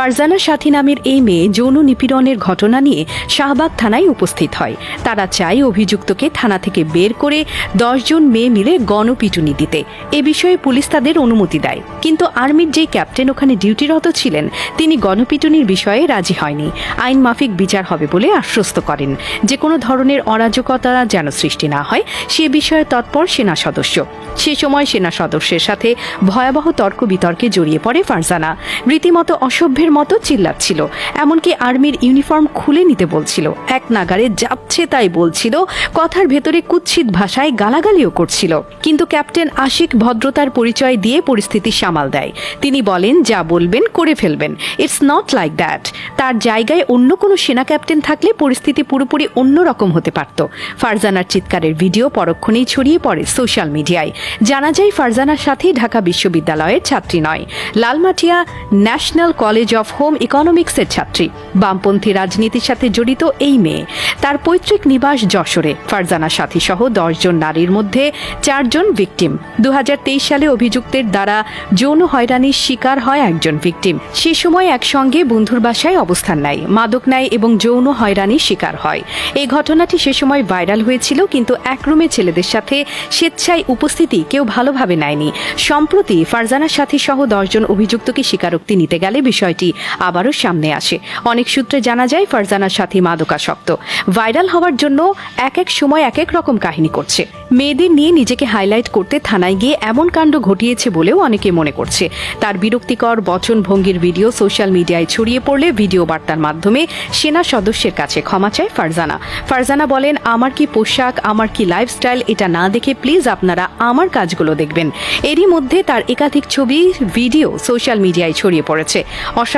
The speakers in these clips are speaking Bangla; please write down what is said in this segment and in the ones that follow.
ফারজানা সাথী নামের এই মেয়ে যৌন নিপীড়নের ঘটনা নিয়ে শাহবাগ থানায় উপস্থিত হয়। তারা চায় অভিযুক্তকে থানা থেকে বের করে দশজন মেয়ে মিলে গণপিটুনি দিতে। এ বিষয়ে পুলিশ তাদের অনুমতি দেয়। কিন্তু আর্মির যে ক্যাপ্টেন ওখানে ডিউটিরত ছিলেন, তিনি গণপিটুনির বিষয়ে রাজি হয়নি। আইন মাফিক বিচার হবে বলে আশ্বস্ত করেন। যে কোনো ধরনের অরাজকতা যেন সৃষ্টি না হয়, সে বিষয়ে তৎপর সেনা সদস্য। সে সময় সেনা সদস্যের সাথে ভয়াবহ তর্ক বিতর্কে জড়িয়ে পড়ে ফারজানা। রীতিমতো অসভ্যের মতো চিল্লাচ্ছিল, এমনকি আর্মির ইউনিফর্ম খুলে নিতে বলছিল। এক নাগারে যাচ্ছে তাই বলছিল, কথার ভেতরে কুৎসিত ভাষায় গালাগালিও করছিল। কিন্তু ক্যাপ্টেন আশিক ভদ্রতার পরিচয় দিয়ে পরিস্থিতি সামাল দেয়। তিনি বলেন, যা বলবেন করে ফেলবেন। ইটস নট লাইক দ্যাট তার জায়গায় অন্য কোনো সেনা ক্যাপ্টেন থাকলে পরিস্থিতি পুরোপুরি অন্যরকম হতে পারত। ফারজানার চিৎকারের ভিডিও পরক্ষণেই ছড়িয়ে পড়ে সোশ্যাল মিডিয়ায়। জানা যায়, ফারজানার সাথেই ঢাকা বিশ্ববিদ্যালয়ের ছাত্রী নয়। Lalmatia national college of home ইকোনমিক্সের ছাত্রী। বামপন্থী রাজনীতির সাথে জড়িত এই মেয়ে। তার পৈতৃক নিবাস যশোরে। ফারজানা সাথী সহ দশজন নারীর মধ্যে চারজন ভিকটিম দু হাজার তেইশ সালে অভিযুক্তের দ্বারা যৌন হয়রানির শিকার হয় একজন ভিকটিম সে সময় একসঙ্গে বন্ধুর বাসায় অবস্থান নেয়। মাদক নেয় এবং যৌন হয়রানির শিকার হয়। এই ঘটনাটি সে সময় ভাইরাল হয়েছিল, কিন্তু এক রুমে ছেলেদের সাথে স্বেচ্ছায় উপস্থিতি কেউ ভালোভাবে নেয়নি। সম্প্রতি ফারজানার সাথী সহ দশজন অভিযুক্তকে স্বীকারোক্তি নিতে গেলে বিষয়টি আবারও সামনে আসে। অনেক সূত্রে জানা যায়, ফারজানার সাথী মাদকাসক্ত ভাইরাল হওয়ার জন্য এক এক সময় এক এক রকম কাহিনী করছে। মেয়েদের নিয়ে নিজেকে হাইলাইট করতে থানায় গিয়ে এমন কাণ্ড ঘটিয়েছে বলেও অনেকে মনে করছে। তার বিরক্তিকর বচন ভঙ্গির ভিডিও সোশ্যাল মিডিয়ায় ছড়িয়ে পড়লে ভিডিও বার্তার মাধ্যমে সেনা সদস্যের কাছে ক্ষমা চায় ফারজানা। ফারজানা বলেন, আমার কি পোশাক, আমার কি লাইফস্টাইল এটা না দেখে প্লিজ আপনারা আমার কাজগুলো দেখবেন। এরই মধ্যে তার একাধিক ছবি, ভিডিও সোশ্যাল মিডিয়ায় ছড়িয়ে পড়েছে।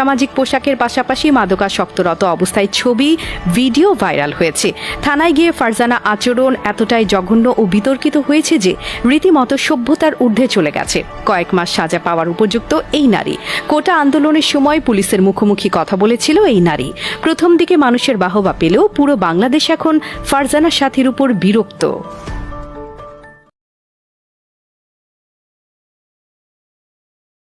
অসামাজিক পোশাকের পাশাপাশি মাদকাসক্তরত অবস্থায় ছবি, ভিডিও ভাইরাল হয়েছে। থানায় গিয়ে ফারজানা আচরণ এতটাই জঘন্য ও বিতর্কিত হয়েছে যে রীতিমতো সভ্যতার ঊর্ধ্বে চলে গেছে। কয়েক মাস সাজা পাওয়ার উপযুক্ত এই নারী। কোটা আন্দোলনের সময় পুলিশের মুখোমুখি কথা বলেছিল এই নারী। প্রথম দিকে মানুষের বাহবা পেলেও পুরো বাংলাদেশ এখন ফারজানা সাথীর উপর বিরক্ত।